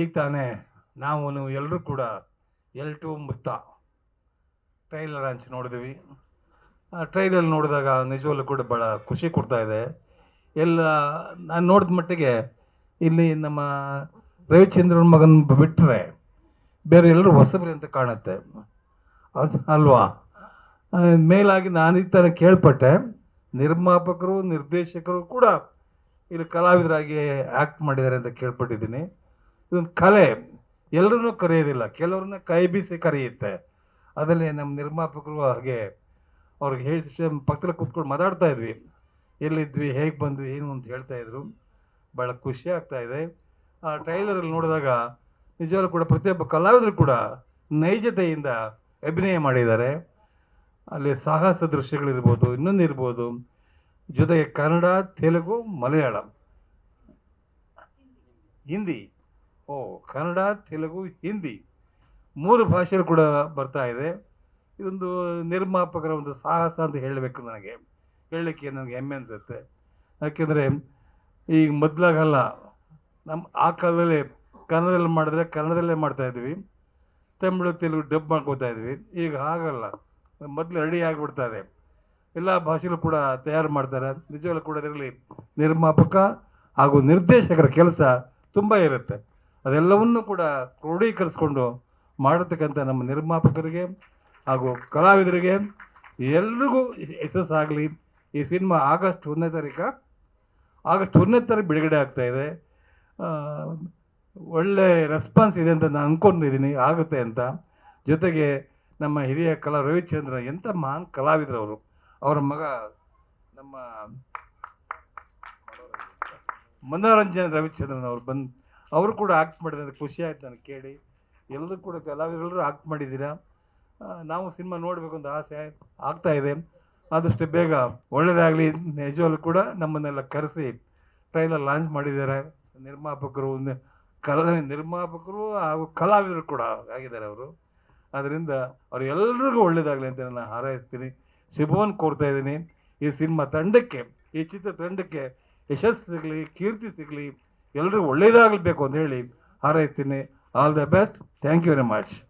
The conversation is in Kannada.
ಈಗ ತಾನೇ ನಾವು ನೀವು ಎಲ್ಲರೂ ಕೂಡ ಎಲ್ ಟು ಮುತ್ತ ಟ್ರೈಲರ್ ಹಂಚಿ ನೋಡಿದ್ವಿ ಟ್ರೈಲರ್ ನೋಡಿದಾಗ ನಿಜವಲ್ಲೂ ಕೂಡ ಭಾಳ ಖುಷಿ ಕೊಡ್ತಾ ಇದೆ. ಎಲ್ಲ ನಾನು ನೋಡಿದ ಮಟ್ಟಿಗೆ ಇಲ್ಲಿ ನಮ್ಮ ರವಿಚಂದ್ರನ್ ಮಗನ ಬಿಟ್ಟರೆ ಬೇರೆ ಎಲ್ಲರೂ ಹೊಸಬ್ರಿ ಅಂತ ಕಾಣುತ್ತೆ. ಅದು ಅಲ್ವಾ? ಮೇಲಾಗಿ ನಾನು ಈ ಥರ ಕೇಳ್ಪಟ್ಟೆ. ನಿರ್ಮಾಪಕರು, ನಿರ್ದೇಶಕರು ಕೂಡ ಇಲ್ಲಿ ಕಲಾವಿದರಾಗಿ ಆ್ಯಕ್ಟ್ ಮಾಡಿದ್ದಾರೆ ಅಂತ ಕೇಳ್ಪಟ್ಟಿದ್ದೀನಿ. ಇದೊಂದು ಕಲೆ. ಎಲ್ಲರನ್ನೂ ಕರೆಯೋದಿಲ್ಲ. ಕೆಲವ್ರನ್ನ ಕೈ ಬೀಸಿ ಕರೆಯುತ್ತೆ. ಅದರಲ್ಲಿ ನಮ್ಮ ನಿರ್ಮಾಪಕರು ಹಾಗೆ ಅವ್ರಿಗೆ ಹೇಳಿ ಪಕ್ಕದಲ್ಲಿ ಕೂತ್ಕೊಂಡು ಮಾತಾಡ್ತಾ ಇದ್ವಿ. ಎಲ್ಲಿದ್ವಿ, ಹೇಗೆ ಬಂದ್ವಿ, ಏನು ಅಂತ ಹೇಳ್ತಾ ಇದ್ರು. ಭಾಳ ಖುಷಿ ಆಗ್ತಾ ಇದೆ. ಆ ಟ್ರೈಲರಲ್ಲಿ ನೋಡಿದಾಗ ನಿಜವಾಗ್ಲೂ ಕೂಡ ಪ್ರತಿಯೊಬ್ಬ ಕಲಾವಿದರು ಕೂಡ ನೈಜತೆಯಿಂದ ಅಭಿನಯ ಮಾಡಿದ್ದಾರೆ. ಅಲ್ಲಿ ಸಾಹಸ ದೃಶ್ಯಗಳಿರ್ಬೋದು, ಇನ್ನೊಂದು ಇರ್ಬೋದು. ಜೊತೆಗೆ ಕನ್ನಡ, ತೆಲುಗು, ಮಲಯಾಳಂ. ಹಿಂದಿ. ಓ, ಕನ್ನಡ, ತೆಲುಗು, ಹಿಂದಿ ಮೂರು ಭಾಷೆಗಳು ಕೂಡ ಬರ್ತಾ ಇದೆ. ಇದೊಂದು ನಿರ್ಮಾಪಕರ ಒಂದು ಸಾಹಸ ಅಂತ ಹೇಳಬೇಕು ನನಗೆ. ಹೇಳಲಿಕ್ಕೆ ನನಗೆ ಹೆಮ್ಮೆ ಅನಿಸುತ್ತೆ. ಯಾಕೆಂದರೆ ಈಗ ಮೊದಲಾಗಲ್ಲ ನಮ್ಮ ಆ ಕಾಲದಲ್ಲಿ ಕನ್ನಡದಲ್ಲಿ ಮಾಡಿದ್ರೆ ಕನ್ನಡದಲ್ಲೇ ಮಾಡ್ತಾ ಇದ್ವಿ. ತಮಿಳು, ತೆಲುಗು ಡಬ್ ಮಾಡ್ಕೋತಾ ಇದ್ವಿ. ಈಗ ಹಾಗಲ್ಲ, ಮೊದಲು ರೆಡಿ ಆಗಿಬಿಡ್ತಾ ಇದೆ. ಎಲ್ಲ ಭಾಷೆಗಳು ಕೂಡ ತಯಾರು ಮಾಡ್ತಾರೆ. ನಿಜವಾಗ್ಲೂ ಕೂಡ ಅದರಲ್ಲಿ ನಿರ್ಮಾಪಕ ಹಾಗೂ ನಿರ್ದೇಶಕರ ಕೆಲಸ ತುಂಬ ಇರುತ್ತೆ. ಅದೆಲ್ಲವನ್ನೂ ಕೂಡ ಕ್ರೋಢೀಕರಿಸ್ಕೊಂಡು ಮಾಡತಕ್ಕಂಥ ನಮ್ಮ ನಿರ್ಮಾಪಕರಿಗೆ ಹಾಗೂ ಕಲಾವಿದರಿಗೆ ಎಲ್ರಿಗೂ ಯಶಸ್ಸಾಗಲಿ ಈ ಸಿನಿಮಾ ಆಗಸ್ಟ್ ಒಂದನೇ ತಾರೀಕು, ಆಗಸ್ಟ್ ಒಂದನೇ ತಾರೀಕು ಬಿಡುಗಡೆ ಆಗ್ತಾಯಿದೆ ಒಳ್ಳೆ ರೆಸ್ಪಾನ್ಸ್ ಇದೆ ಅಂತ ನಾನು ಅಂದ್ಕೊಂಡಿದ್ದೀನಿ ಆಗುತ್ತೆ ಅಂತ. ಜೊತೆಗೆ ನಮ್ಮ ಹಿರಿಯ ಕಲಾ ರವಿಚಂದ್ರ, ಎಂಥ ಮಹಾನ್ ಕಲಾವಿದರವರು ಅವರ ಮಗ ನಮ್ಮ ಮನೋರಂಜನ್ ರವಿಚಂದ್ರನ್ ಅವರು ಬಂದು ಅವರು ಕೂಡ ಆಕ್ಟ್ ಮಾಡಿದ್ರೆ ಖುಷಿ ಆಯ್ತು ನನಗೆ ಕೇಳಿ. ಎಲ್ಲರೂ ಕೂಡ ಕಲಾವಿದರೆಲ್ಲರೂ ಆಕ್ಟ್ ಮಾಡಿದ್ದೀರಾ? ನಾವು ಸಿನಿಮಾ ನೋಡಬೇಕು ಅಂತ ಆಸೆ ಆಗ್ತಾ ಇದೆ. ಆದಷ್ಟು ಬೇಗ ಒಳ್ಳೆಯದಾಗಲಿ ನಿಜವಾಗ್ಲೂ ಕೂಡ ನಮ್ಮನ್ನೆಲ್ಲ ಕರೆಸಿ ಟ್ರೈಲರ್ ಲಾಂಚ್ ಮಾಡಿದ್ದಾರೆ. ನಿರ್ಮಾಪಕರು ಕಲ, ನಿರ್ಮಾಪಕರು ಹಾಗೂ ಕಲಾವಿದರು ಕೂಡ ಆಗಿದ್ದಾರೆ ಅವರು. ಅದರಿಂದ ಅವರು ಎಲ್ರಿಗೂ ಒಳ್ಳೇದಾಗಲಿ ಅಂತ ನಾನು ಹಾರೈಸ್ತೀನಿ. ಶುಭವನ್ನು ಕೋರ್ತಾ ಇದ್ದೀನಿ. ಈ ಸಿನಿಮಾ ತಂಡಕ್ಕೆ, ಈ ಚಿತ್ರ ತಂಡಕ್ಕೆ ಯಶಸ್ಸು ಸಿಗಲಿ, ಕೀರ್ತಿ ಸಿಗಲಿ. ಎಲ್ರಿಗೂ ಒಳ್ಳೇದಾಗಬೇಕು ಅಂತ ಹೇಳಿ ಹಾರೈಸ್ತೀನಿ. All the best thank you very much